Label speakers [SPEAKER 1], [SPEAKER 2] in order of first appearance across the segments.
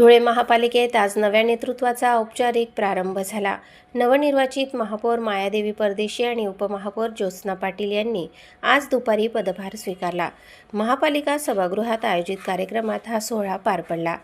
[SPEAKER 1] धुळे महापालिकेत आज नव्या नेतृत्वाचा औपचारिक प्रारंभ झाला. नवनिर्वाचित महापौर मायादेवी परदेशी आणि उपमहापौर ज्योत्स्ना पाटील यांनी आज दुपारी पदभार स्वीकारला. महापालिका सभागृहात आयोजित कार्यक्रमात हा सोहळा पार पडला.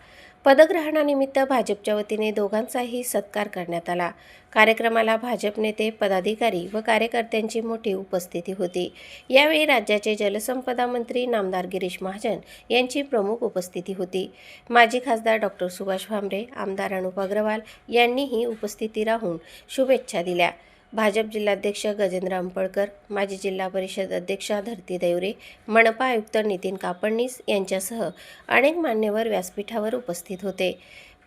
[SPEAKER 1] पदग्रहणानिमित्त भाजपच्या वतीने दोघांचाही सत्कार करण्यात आला. कार्यक्रमाला भाजप नेते पदाधिकारी व कार्यकर्त्यांची मोठी उपस्थिती होती. यावेळी राज्याचे जलसंपदा मंत्री नामदार गिरीश महाजन यांची प्रमुख उपस्थिती होती. माजी खासदार डॉक्टर सुभाष भामरे आमदार अनुप अग्रवाल यांनीही उपस्थिती राहून शुभेच्छा दिल्या. भाजप जिल्हाध्यक्ष गजेंद्र आंबळकर माजी जिल्हा परिषद अध्यक्षा धरती देवरे मनपा आयुक्त नितीन कापडणीस यांच्यासह अनेक मान्यवर व्यासपीठावर उपस्थित होते.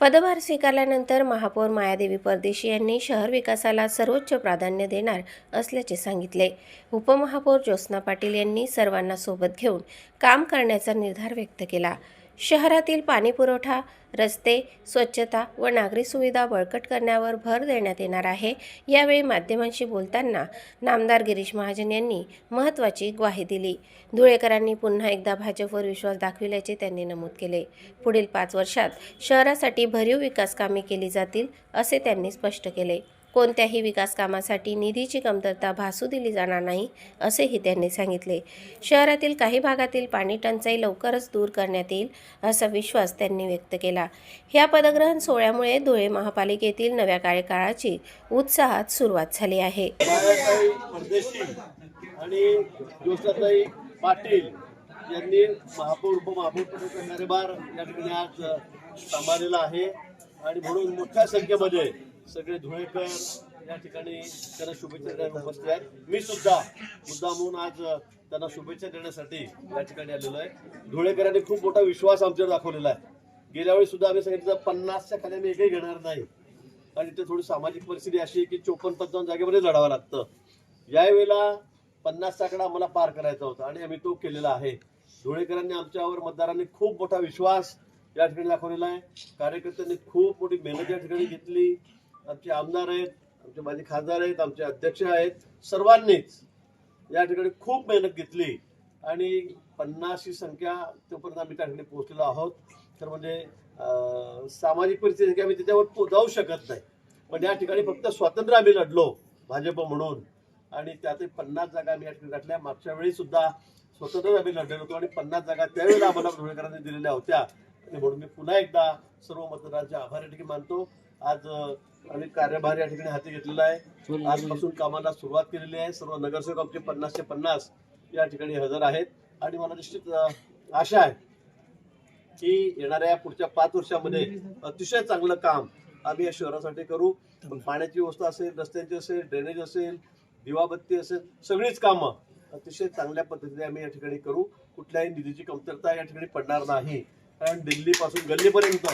[SPEAKER 1] पदभार स्वीकारल्यानंतर महापौर मायादेवी परदेशी यांनी शहर विकासाला सर्वोच्च प्राधान्य देणार असल्याचे सांगितले. उपमहापौर ज्योत्स्ना पाटील यांनी सर्वांना सोबत घेऊन काम करण्याचा निर्धार व्यक्त केला. शहरातील पाणीपुरवठा रस्ते स्वच्छता व नागरी सुविधा बळकट करण्यावर भर देण्यात येणार आहे. यावेळी माध्यमांशी बोलताना नामदार गिरीश महाजन यांनी महत्त्वाची ग्वाही दिली. धुळेकरांनी पुन्हा एकदा भाजपवर विश्वास दाखविल्याचे त्यांनी नमूद केले. पुढील पाच वर्षात शहरासाठी भरीव विकास कामे केली जातील असे त्यांनी स्पष्ट केले. कोणत्याही विकास कामासाठी निधीची कमतरता भासू दिली जाणार नाही असेही त्यांनी सांगितले. शहरातील काही भागातील पाणी टंचाई लवकरच दूर करण्यात येईल असा विश्वास त्यांनी व्यक्त केला. ह्या पदग्रहण सोहळ्यामुळे धुळे महापालिकेतील नव्या कार्यकाळाची उत्साहात सुरुवात झाली आहे.
[SPEAKER 2] आणि पाटील यांनी महापौर उपमहापौर कार्यभार या ठिकाणी आज सांभाळलेला आहे. आणि म्हणून मोठ्या संख्येमध्ये सगळे धुळेकर या ठिकाणी त्यांना शुभेच्छा देण्यास उपस्थित आहेत. मी सुद्धा मुद्दा म्हणून आज त्यांना शुभेच्छा देण्यासाठी या ठिकाणी आलेलो आहे. धुळेकरांनी खूप मोठा विश्वास आमच्यावर दाखवलेला आहे. गेल्या वेळी सुद्धा आम्ही सांगितलं पन्नासच्या खाली आम्ही एकही घेणार नाही. आणि इथे थोडी सामाजिक परिस्थिती अशी आहे की चोपन्न पंचावन्न जागेमध्ये लढावं लागतं. यावेळेला पन्नासचा आकडा आम्हाला पार करायचा होता आणि आम्ही तो केलेला आहे. धुळेकरांनी आमच्यावर मतदारांनी खूप मोठा विश्वास या ठिकाणी दाखवलेला आहे. कार्यकर्त्यांनी खूप मोठी मेहनत या ठिकाणी घेतली. आमचे आमदार आहेत आमचे माजी खासदार आहेत आमचे अध्यक्ष आहेत सर्वांनीच या ठिकाणी खूप मेहनत घेतली आणि पन्नास ही संख्या तोपर्यंत आम्ही त्या ठिकाणी पोहोचलेलो आहोत. तर म्हणजे सामाजिक परिस्थिती आम्ही त्याच्यावर पो- जाऊ शकत नाही. पण या ठिकाणी फक्त स्वातंत्र्य आम्ही लढलो भाजप म्हणून. आणि त्यातही पन्नास जागा आम्ही या ठिकाणी गाठल्या. मागच्या वेळी सुद्धा स्वतंत्र आम्ही लढलेलो होतो आणि पन्नास जागा त्यावेळेला आम्हाला धुळेकरांनी दिलेल्या होत्या. म्हणून मी पुन्हा एकदा सर्व मतदारांचे आभार या ठिकाणी मानतो. आज अं, आम्ही कार्यभार या ठिकाणी हाती घेतलेला आहे. आजपासून कामाला सुरुवात केलेली आहे. सर्व नगरसेवक आमचे पन्नासचे पन्नास या ठिकाणी हजर आहेत. आणि मला निश्चित आशा आहे की येणाऱ्या पुढच्या पाच वर्षामध्ये अतिशय चांगलं काम आम्ही या शहरासाठी करू. पण पाण्याची व्यवस्था असेल रस्त्यांची असेल ड्रेनेज असेल दिवाबत्ती असेल सगळीच कामं अतिशय चांगल्या पद्धतीने आम्ही या ठिकाणी करू. कुठल्याही निधीची कमतरता या ठिकाणी पडणार नाही. कारण दिल्लीपासून गल्लीपर्यंत.